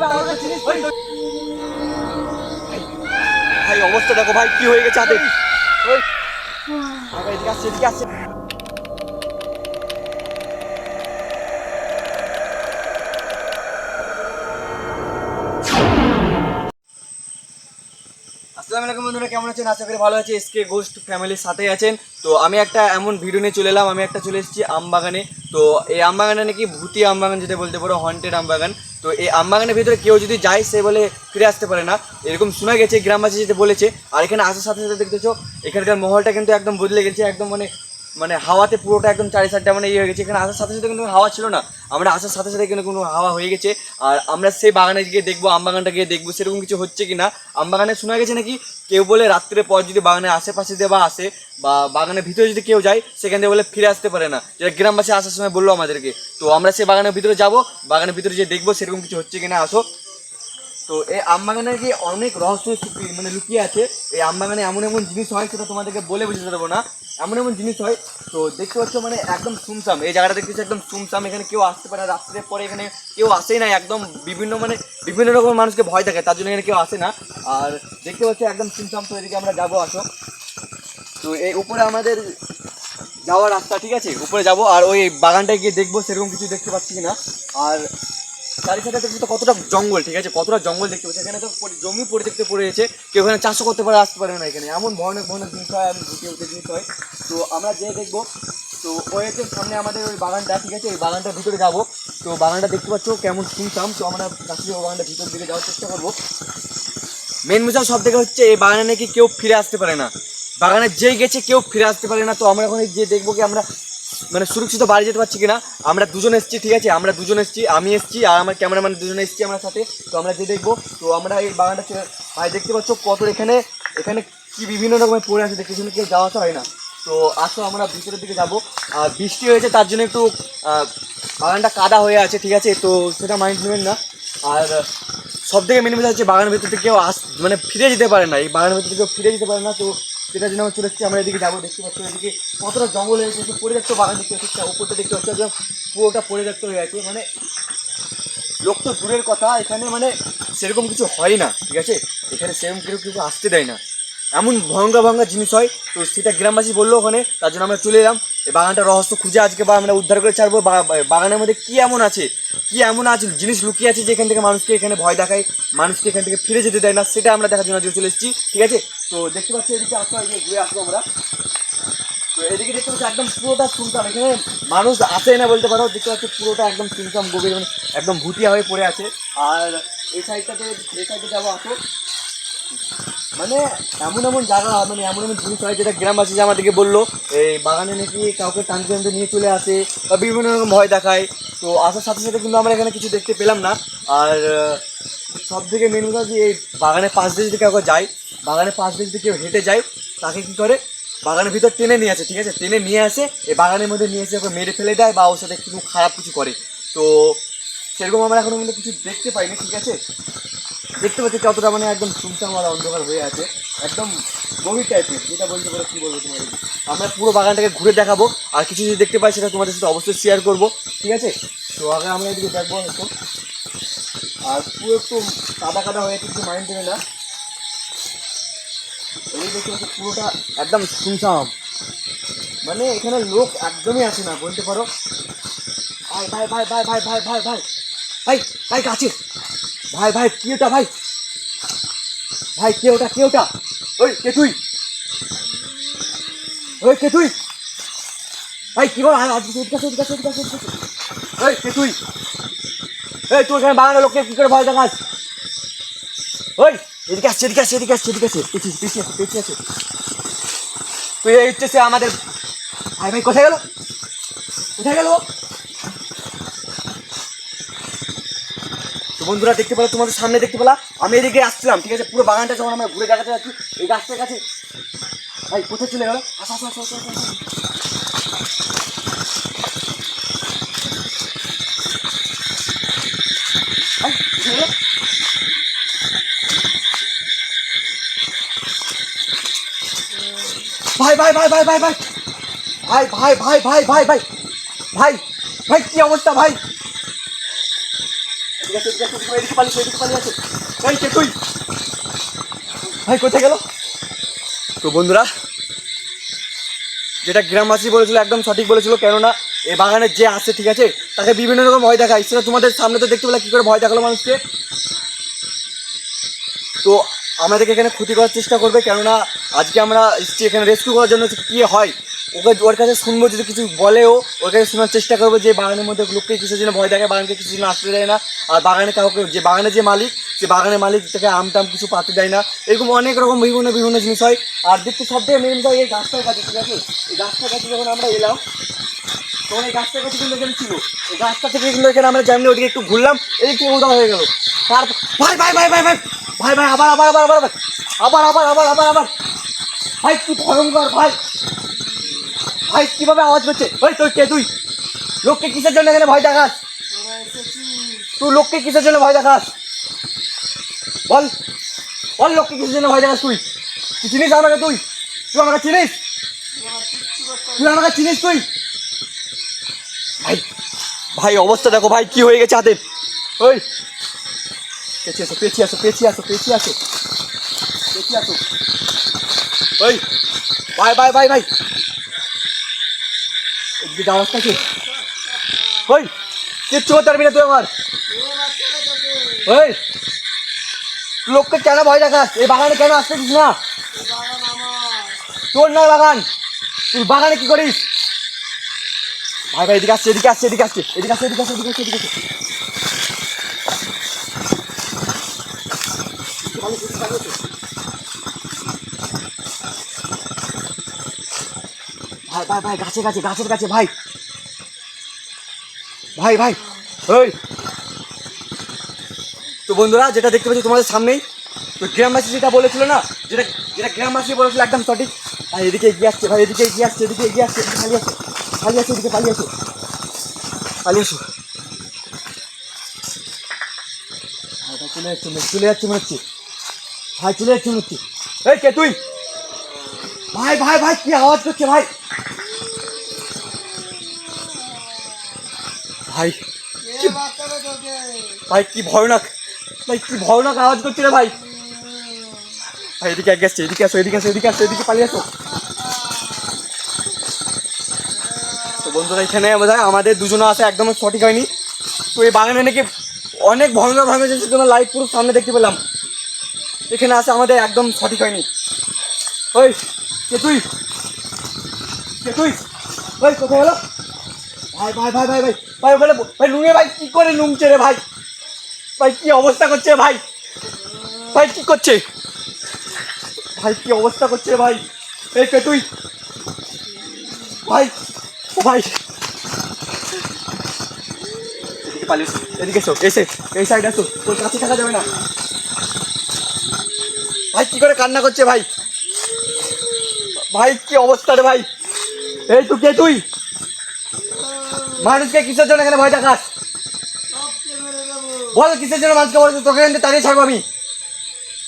হবে ভাই অবস্থা দেখো ভাই কি হয়ে গেছে হাতে? ওই। এদিকে আসছে এদিকে আসছে। আসসালামু আলাইকুম বন্ধুরা, কেমন আছেন? আশা করি ভালো আছে এসকে গোস্ট ফ্যামিলির সাথে আছেন। তো আমি একটা এমন ভিডিও নিয়ে চলে এলাম। আমি একটা চলে এসেছি আমবাগানে। তো এই আমবাগানে নাকি ভূতি আমবাগান যেটা বলতে পারো হন্টেড আমবাগান। তো এই আমবাগানের ভিতরে কেউ যদি যায়, সে বলে ফিরে আসতে পারে না। এরকম শোনা গেছে, গ্রামবাসী যেটা বলেছে। আর এখানে আসার সাথে সাথে দেখতেছো, এখানকার মহলটা কিন্তু একদম বদলে গেছে। একদম মানে মানে হাওয়াতে পুরোটা একদম চারি সাইডটা মানে ইয়ে হয়ে গেছে। এখানে আসার সাথে সাথে কিন্তু হাওয়া ছিল না। আমরা আসার সাথে সাথে কিন্তু কোনো হাওয়া হয়ে গেছে। আর আমরা সেই বাগানে গিয়ে দেখব, আম বাগানটা গিয়ে দেখব, সেরকম কিছু হচ্ছে কি না আম বাগানে শোনা গেছে নাকি, কেউ বলে রাত্রে পর যদি বাগানের আশেপাশে দিয়ে বা আসে, বা বাগানের ভিতরে যদি কেউ যায়, সেখান থেকে বলে ফিরে আসতে পারে না। যেটা গ্রামবাসী আসার সময় বলল আমাদেরকে। তো আমরা সেই বাগানের ভিতরে যাব, বাগানের ভিতরে যে দেখব সেরকম কিছু হচ্ছে কি না আসো। তো এই আম বাগানে কি অনেক রহস্য মানে লুকিয়ে আছে। এই আম বাগানে এমন এমন জিনিস হয়, সেটা তোমাদেরকে বলে বুঝতে দেবো না। এমন এমন জিনিস হয়, তো দেখতে পাচ্ছ মানে একদম সুমসাম। এই জায়গাটা দেখতেছি একদম সুমসাম। এখানে কেউ আসতে পারে না, রাত্রের পরে এখানে কেউ আসেই না একদম বিভিন্ন মানে বিভিন্ন রকমের মানুষকে ভয় থাকে তার জন্য এখানে কেউ আসে না। আর দেখতে পাচ্ছ, একদম সুমসাম তো এদিকে আমরা যাব, আসো। তো এই উপরে আমাদের যাওয়ার রাস্তা, ঠিক আছে? উপরে যাব, আর ওই বাগানটায় গিয়ে দেখব, সেরকম কিছু দেখতে পাচ্ছি কিনা। আর চারি সাইডে তো কতটা জঙ্গল, ঠিক আছে? কতটা জঙ্গল দেখতে পাচ্ছি। এখানে তো জমি দেখতে পড়ে গেছে কেউ এখানে চাষও করতে পারে, আসতে পারে না এখানে। এমন ভয়ানক ভয়ানক জিনিস হয়, আমি ঘুটে উঠে জিনিস হয়। তো আমরা যে দেখব। তো ওই হচ্ছে সামনে আমাদের ওই বাগানটা, ঠিক আছে? ওই বাগানটার ভিতরে যাব। তো বাগানটা দেখতে পাচ্ছ, কেমন শুনতাম তো আমরা ওই বাগানটার ভিতর দিকে যাওয়ার চেষ্টা করব। মেন বিষয় সব থেকে হচ্ছে, এই বাগানে নাকি কেউ ফিরে আসতে পারে না। বাগানে যেই গেছে, কেউ ফিরে আসতে পারে না। তো আমরা এখন যে দেখব কি, আমরা মানে সুরক্ষিত বাড়ি যেতে পারছি কিনা, আমরা দুজন এসেছি, ঠিক আছে? আমরা দুজন এসেছি, আমি এসেছি আর আমার ক্যামেরাম্যান দুজন এসেছি আমার সাথে। তো আমরা যে দেখব। তো আমরা এই বাগানটা ভাই, দেখতে পাচ্ছ কত এখানে এখানে কি বিভিন্ন রকমের পড়ে আছে, দেখতে কেউ যাওয়া আসা হয় না। তো আসো, আমরা ভিতরের দিকে যাব। আর বৃষ্টি হয়েছে, তার জন্য একটু বাগানটা কাদা হয়ে আছে, ঠিক আছে? তো সেটা মাইন্ড নেবেন না। আর সব থেকে মেন বিষয় হচ্ছে বাগানের ভিতর থেকে কেউ আস মানে ফিরে যেতে পারে না। এই বাগানের ভিতর থেকে কেউ ফিরে যেতে পারে না। তো সেটার জন্য আমরা চলে এসেছি, আমরা এদিকে যাব, দেখতে পাচ্ছি এদিকে কতটা জঙ্গল হয়ে গেছে, পরিত্যক্ত বাগান দেখতে পাচ্ছি উপরটা দেখতে পাচ্ছি, একদম পুরোটা পরিত্যক্ত হয়ে আছে মানে লোক তো দূরের কথা, এখানে মানে সেরকম কিছু হয় না, ঠিক আছে? এখানে সেরকম কেউ কিছু আসতে দেয় না। এমন ভঙ্গা ভঙ্গা জিনিস হয়, তো সেটা গ্রামবাসী বলল ওখানে, তার জন্য আমরা চলে এলাম। এই বাগানটা রহস্য খুঁজে আজকে বা আমরা উদ্ধার করে ছাড়বো। বাগানের মধ্যে কি এমন আছে? কি এমন আছে জিনিস লুকিয়ে আছে যে এখান থেকে মানুষকে এখানে ভয় দেখায়, মানুষকে এখান থেকে ফিরে যেতে দেয় না? সেটা আমরা দেখার জন্য আজকে চলে এসেছি, ঠিক আছে? তো দেখতে পাচ্ছি এদিকে আসো এদিকে ঘুরে আসব আমরা। তো এদিকে দেখতে পাচ্ছি একদম পুরোটা শুনতাম এখানে মানুষ আসে না বলতে পারো, দেখতে পাচ্ছি পুরোটা একদম শুনতাম গভীর মানে একদম ভুটিয়া হয়ে পড়ে আছে। আর এই সাইডটাতে এই সাইডে যাব, আসো। মানে এমন এমন জায়গা মানে এমন এমন জিনিস হয় যেটা গ্রামবাসী যে আমাদেরকে বলল, এই বাগানে নাকি কাউকে টানতে টানতে নিয়ে চলে আসে বা বিভিন্ন রকম ভয় দেখায়। তো আসার সাথে সাথে কিন্তু আমরা এখানে কিছু দেখতে পেলাম না। আর সব থেকে মেন কথা যে এই বাগানের পাশ দিয়ে যদি কাউকে যায়, বাগানের পাশ দিয়ে যদি কেউ হেঁটে যায়, তাকে কী করে? বাগানের ভিতর টেনে নিয়ে আসে, ঠিক আছে? টেনে নিয়ে আসে, এই বাগানের মধ্যে নিয়ে এসে ওকে মেরে ফেলে দেয় বা ওর সাথে কিছু খারাপ কিছু করে। তো সেরকম আমরা এখনও কিন্তু কিছু দেখতে পাইনি, ঠিক আছে? দেখতে পাচ্ছি কতটা মানে একদম আর অন্ধকার হয়ে আছে একদম গভীর টাইপের যেটা বলতে পারো কী বলব তোমাদের আমরা পুরো বাগানটাকে ঘুরে দেখাবো আর কিছু যদি দেখতে পাই সেটা তোমাদের সাথে অবশ্যই শেয়ার করব ঠিক আছে তো আগে আমরা এদিকে দেখব হয়তো আর পুরো একটু কাদা কাদা হয়ে কিছু মাইন্ড দেবে না এই দেখতে পাচ্ছি পুরোটা একদম শুনশাম মানে এখানে লোক একদমই আসে না বলতে পারো ভাই ভাই ভাই ভাই ভাই ভাই ভাই ভাই ভাই ভাই কাছে ভাই ভাই, কি ওটা ভাই? ভাই, কে ওটা কে ওটা? ওই, কে তুই? ওই, কে তুই? ভাই, কি বল? ওই, কে তুই? এই তুই এখানে বাংলা লোককে কি করে ভয় দেখাস? ওই, এদিকে আসছে এদিকে আসছে এদিকে আসছে এদিকে আসছে। পিছিয়ে পিছিয়ে আছে পিছিয়ে আছে তুই এই হচ্ছে সে আমাদের ভাই ভাই, কোথায় গেল? কোথায় গেল ও? তো বন্ধুরা দেখতে পেল, তোমাদের সামনে দেখতে পেলা। আমি এদিকে আসছিলাম, ঠিক আছে? পুরো বাগানটা যখন আমরা ঘুরে দেখাতে যাচ্ছি, এই গাছটার কাছে। ভাই, কোথায় চলে গেল? আসো আসো আসো আসো। ভাই? ভাই ভাই ভাই ভাই ভাই ভাই। ভাই ভাই ভাই ভাই ভাই ভাই। ভাই ভাই, কি অবস্থা, ভাই? ভাই, কোথায় গেল? তো বন্ধুরা, যেটা গ্রামবাসী বলেছিল, একদম সঠিক বলেছিল, কেননা এ বাগানে যে আসে ঠিক আছে, তাকে বিভিন্ন রকম ভয় দেখায়। সেটা তোমাদের সামনে তো দেখতে পেলে কী করে ভয় দেখাল মানুষকে? তো আমাদেরকে এখানে ক্ষতি করার চেষ্টা করবে, কেননা আজকে আমরা এসেছি এখানে রেস্কিউ করার জন্য, কী হয়? ওকে ওর কাছে শুনব যদি কিছু বলেও ওর কাছে শোনার চেষ্টা করব যে বাগানের মধ্যে লোককে কিসের জন্য ভয় দেখায় বাগানকে কিছু জন্য আসতে দেয় না আর বাগানে কাউকে যে বাগানের যে মালিক সে বাগানের মালিক থেকে আম টাম কিছু পাতে দেয় না এরকম অনেক রকম বিভিন্ন বিভিন্ন জিনিস হয় আর দেখতে সব থেকে মেন হয় এই গাছটার কাছে ঠিক আছে এই গাছটার কাছে যখন আমরা এলাম তখন এই গাছটার কাছে কিন্তু এখানে ছিল এই গাছটা থেকে কিন্তু এখানে আমরা যেমনি ওদিকে একটু ঘুরলাম এদিকে উদা হয়ে গেল তার ভাই ভাই ভাই ভাই ভাই ভাই ভাই আবার আবার আবার আবার আবার আবার আবার আবার আবার ভাই কি ভয়ঙ্কর ভাই ভাই, কীভাবে আওয়াজ করছে ওই তোর কে তুই? লোককে কিসের জন্য এখানে ভয় দেখাস? তুই লোককে কিসের জন্য ভয় দেখাস? বল বল লোককে কিসের জন্য ভয় দেখাস তুই? তুই চিনিস আমাকে তুই? তুই আমাকে চিনিস? তুই আমাকে চিনিস তুই? ভাই ভাই, অবস্থা দেখো ভাই, কি হয়ে গেছে হাতের ওই পেছিয়ে আসো পেছিয়ে আসো পেছিয়ে আসো পেছিয়ে আসো। পেছিয়ে আসো। ওই, ভাই ভাই ভাই ভাই। ওই, কিচ্ছু করতে পারবি না তুই আমার। ওই, লোককে কেন ভয় দেখাস? এই বাগানে কেন আসতেছিস না? তোর নয় বাগান। তুই বাগানে কি করিস? ভাই ভাই, এদিকে আসছে এদিকে আসছে এদিকে আসছে এদিকে আসছে এদিকে আসছে এদিকে আসছে এদিকে আসছে। ভাই ভাই ভাই গাছে গাছে, গাছের কাছে ভাই। ভাই ভাই ওই তো বন্ধুরা, যেটা দেখতে পাচ্ছি তোমাদের সামনেই, তো গ্রামবাসী যেটা বলেছিল না, যেটা যেটা গ্রামবাসী বলেছিল, একদম সঠিক। ভাই, এদিকে এগিয়ে আসছে, ভাই, এদিকে এগিয়ে আসছে, এদিকে এগিয়ে আসছে, এদিকে পালিয়ে আসছে, পালিয়ে এদিকে পালিয়ে আসো পালিয়ে আসো। চলে যাচ্ছে চলে যাচ্ছে, মনে হচ্ছে। ভাই, চলে যাচ্ছে, মনে হচ্ছে। এই, কে তুই? ভাই ভাই ভাই, কি আওয়াজ করছে, ভাই? ভাই ভাই, কি ভয়ানক, ভাই, কি ভয়ানক আওয়াজ করছে রে ভাই। ভাই, এদিকে এক গেছে, এদিকে আসো এদিকে আসো এদিকে আসো, এদিকে পালিয়ে আসো। তো বন্ধুরা, এখানে বোধ আমাদের দুজনে আসা একদম সঠিক হয়নি। তো এই বাগানে নাকি অনেক ভয়ঙ্কর ভয়ঙ্কর জিনিস তোমার লাইভ পুরো সামনে দেখতে পেলাম। এখানে আসা আমাদের একদম সঠিক হয়নি। ওই, কে তুই? কে তুই? ওই, কোথায় গেল? ভাই ভাই ভাই ভাই ভাই ভাই, ওখানে ভাই নুঙে ভাই, কি করে নুংছে রে ভাই? ভাই, কি অবস্থা করছে ভাই? ভাই, কি করছে? ভাই, কি অবস্থা করছে ভাই? এই তুই? ভাই, ও ভাই। পালিয়ে এদিকে এসো, এসে, এই সাইড আসো তোর কাছে থাকা যাবে না। ভাই, কি করে কান্না করছে ভাই? ভাই, কি অবস্থা রে ভাই? এই তুই কে তুই? মানুষকে কিসের জন্য এখানে ভয় দেখাস? বল, কিসের জন্য মানুষকে বলছো? তোকে এখান তাড়িয়ে ছাড়বো আমি।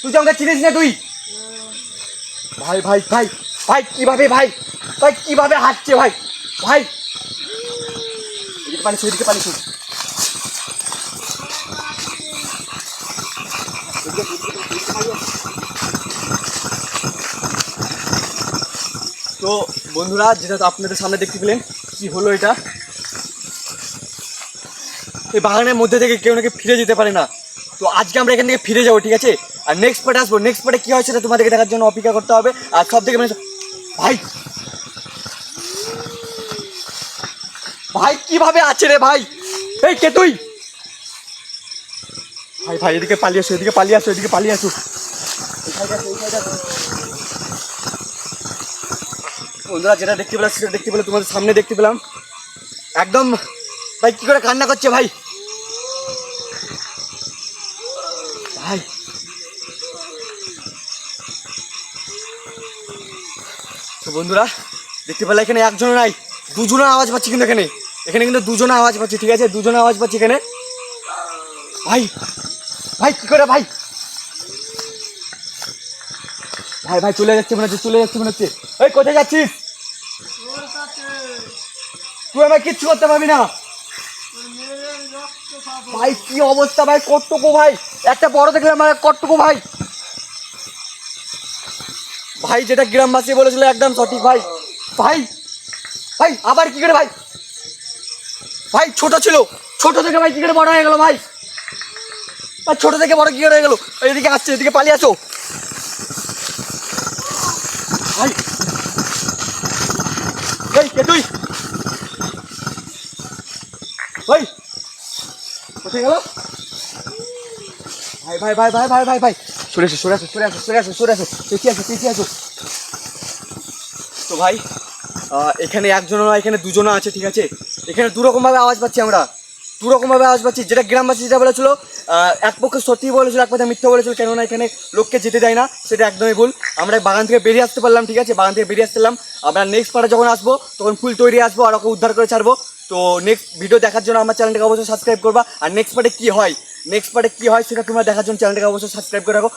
তুই তো আমাকে চিনিস না তুই। ভাই ভাই ভাই ভাই, কীভাবে ভাই? ভাই, কীভাবে হাঁটছে ভাই? ভাই। পানি এদিকে পালিস এদিকে পালিস তো বন্ধুরা, যেটা আপনাদের সামনে দেখতে পেলেন, কি হলো এটা? এই বাগানের মধ্যে থেকে কেউ নাকি ফিরে যেতে পারে না। তো আজকে আমরা এখান থেকে ফিরে যাব, ঠিক আছে? আর নেক্সট পার্টে আসব। নেক্সট পার্টে কী হয় সেটা তোমাদেরকে দেখার জন্য অপেক্ষা করতে হবে। আর সব থেকে মানে ভাই! ভাই, কীভাবে আছে রে ভাই? এই, কে তুই? ভাই ভাই, এদিকে পালিয়ে আসো, এদিকে পালিয়ে আসো, এদিকে পালিয়ে আসো। বন্ধুরা, যেটা দেখতে পেলাম, সেটা দেখতে পেলাম, তোমাদের সামনে দেখতে পেলাম। একদম, ভাই, কি করে কান্না করছে, ভাই? ভাই তো বন্ধুরা, দেখতে পেলে এখানে একজন নাই, দুজনের আওয়াজ পাচ্ছি কিন্তু এখানে। এখানে কিন্তু দুজনে আওয়াজ পাচ্ছি, ঠিক আছে? দুজনে আওয়াজ পাচ্ছি এখানে। ভাই ভাই, কি করে ভাই? ভাই ভাই, চলে যাচ্ছে মনে হচ্ছে, চলে যাচ্ছে মনে হচ্ছে। ওই কোথায় যাচ্ছিস? তুই আমায় কিচ্ছু করতে পারবি না। ভাই, কি অবস্থা ভাই? কটটুকু ভাই? একটা বড় দেখলাম ভাই কটটুকু ভাই? ভাই, যেটা গ্রামবাসী বলেছিল একদম সঠিক ভাই। ভাই ভাই, আবার কি করে ভাই? ভাই, ছোট ছিল। ছোট থেকে ভাই কি করে বড় হয়ে গেল ভাই? ভাই, ছোট থেকে বড় কি করে হয়ে গেল? এদিকে আসছে এদিকে পালিয়ে আসো। ভাই কে তুই ভাই কোথায় গেল। ভাই ভাই ভাই ভাই ভাই ভাই ভাই। সরে আসো সরে আসো সরে আসো সরে আসো সরে আসো। পিছিয়ে আসো পিছিয়ে আসো। তো ভাই এখানে একজন নয় এখানে দুজনও আছে, ঠিক আছে? এখানে দু রকমভাবে আওয়াজ পাচ্ছি আমরা। দু রকমভাবে আওয়াজ পাচ্ছি। যেটা গ্রামবাসী যেটা বলেছিল এক পক্ষে সত্যি বলেছিল, এক পক্ষে মিথ্যা বলেছিল, কেননা এখানে লোককে যেতে দেয় না, সেটা একদমই ভুল। আমরা বাগান থেকে বেরিয়ে আসতে পারলাম, ঠিক আছে? বাগান থেকে বেরিয়ে আসলাম আমরা নেক্সট পার্টে যখন আসব, তখন ফুল তৈরি আসব, আর ওকে উদ্ধার করে ছাড়বো। তো নেক্সট ভিডিও দেখার জন্য আমার চ্যানেলটাকে অবশ্যই সাবস্ক্রাইব করবা। আর নেক্সট পার্টে কী হয়? নেক্সট পার্টে কী হয় সেটা তোমরা দেখার জন্য চ্যানেলটাকে অবশ্যই সাবস্ক্রাইব করে রাখো।